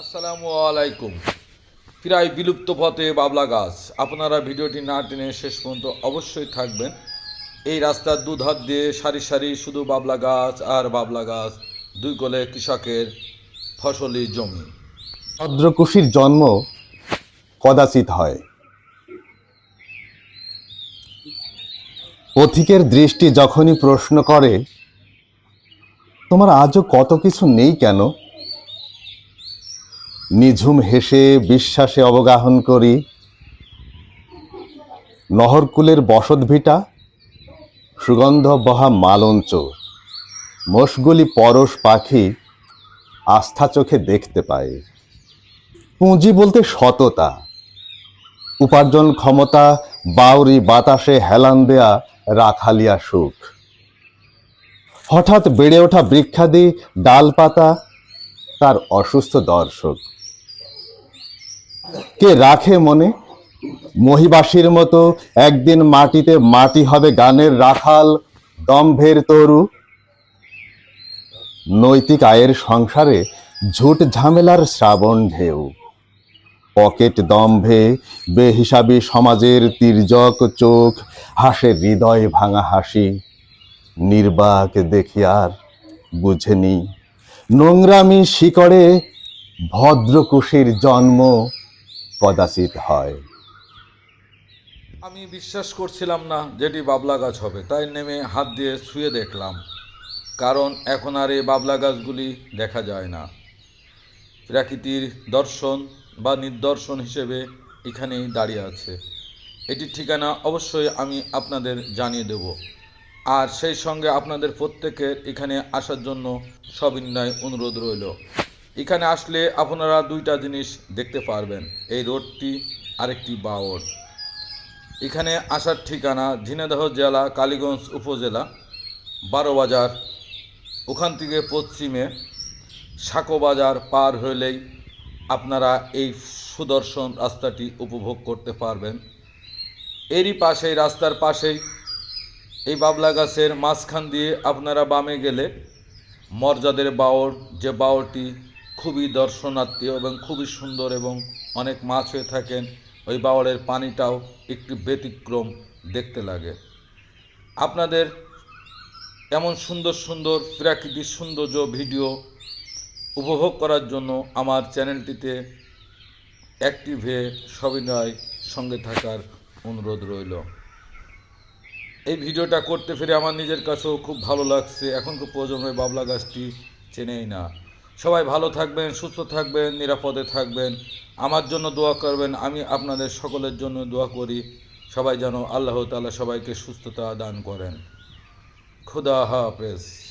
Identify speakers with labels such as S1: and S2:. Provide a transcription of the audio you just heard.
S1: আসসালামু আলাইকুম। প্রায় বিলুপ্ত পথে বাবলা গাছ। আপনারা ভিডিওটি না টেনে শেষ পর্যন্ত অবশ্যই থাকবেন। এই রাস্তার দুধার দিয়ে সারি সারি শুধু বাবলা গাছ আর বাবলা গাছ, দুই কোলে কৃষকের ফসলি জমি।
S2: ভদ্রকুশির জন্ম কদাচিৎ হয়। পথিকের দৃষ্টি যখনই প্রশ্ন করে, তোমার আজও কত কিছু নেই কেন? নিঝুম হেসে বিশ্বাসে অবগাহন করি। নহরকুলের বসত ভিটা সুগন্ধ বহা মালঞ্চ মোষগুলি পরশ পাখি আস্থা চোখে দেখতে পায়। পুঁজি বলতে সততা। উপার্জন ক্ষমতা, বাউরি বাতাসে হেলান দেয়া রাখালিয়া সুখ। হঠাৎ বেড়ে ওঠা বৃক্ষাদি ডালপাতা, তার অসুস্থ দর্শক। কে রাখে মনে? মহিবাসীর মতো একদিন মাটিতে মাটি হবে গানের রাখাল, দম্ভের তরু। নৈতিক আয়ের সংসারে ঝুট ঝামেলার শ্রাবণ ঢেউ। পকেট দম্ভে বেহিসাবি সমাজের তির্যক চোখ, হাসে হৃদয় ভাঙা হাসি। নির্বাক দেখি আর বুঝেনি। নোংরামি শিকড়ে ভদ্রকুশীর জন্ম। কদাচিৎ হয়।
S1: আমি বিশ্বাস করছিলাম না যেটি বাবলা গাছ হবে, তাই নেমে হাত দিয়ে ছুঁয়ে দেখলাম, কারণ এখন আর এই বাবলা গাছগুলি দেখা যায় না। প্রাকৃতির দর্শন বা নিদর্শন হিসেবে এখানেই দাঁড়িয়ে আছে। এটির ঠিকানা অবশ্যই আমি আপনাদের জানিয়ে দেব। আর সেই সঙ্গে আপনাদের প্রত্যেকের এখানে আসার জন্য সবিনয় অনুরোধ রইল। এখানে আসলে আপনারা দুইটা জিনিস দেখতে পারবেন। এই রোডটি আরেকটি বাওড় এখানে আসার ঠিকানা ঝিনাইদহ জেলা, কালীগঞ্জ উপজেলা বারো বাজার ওখান থেকে পশ্চিমে সাঁকো বাজার পার হলেই আপনারা এই সুদর্শন রাস্তাটি উপভোগ করতে পারবেন। এরই পাশেই রাস্তার পাশেই এই বাবলা গাছের মাঝখান দিয়ে আপনারা বামে গেলে মর্যাদের বাওর যে বাওড়টি খুবই দর্শনার্থী এবং খুবই সুন্দর এবং অনেক মাছ হয়ে থাকেন। ওই বাওড়ের পানিটাও একটি ব্যতিক্রম দেখতে লাগে। আপনাদের এমন সুন্দর সুন্দর প্রাকৃতিক সৌন্দর্য ভিডিও উপভোগ করার জন্য আমার চ্যানেলটিতে অ্যাক্টিভ হয়ে সবিনয় সঙ্গে থাকার অনুরোধ রইল। এই ভিডিওটা করতে ফিরে আমার নিজের কাছেও খুব ভালো লাগছে। এখন তো প্রজন্মের বাবলা গাছটি চেনেই না। সবাই ভালো থাকবেন, সুস্থ থাকবেন, নিরাপদে থাকবেন। আমার জন্য দোয়া করবেন, আমি আপনাদের সকলের জন্য দোয়া করি। সবাই যেন আল্লাহ তালা সবাইকে সুস্থতা দান করেন। খুদা হাফেজ।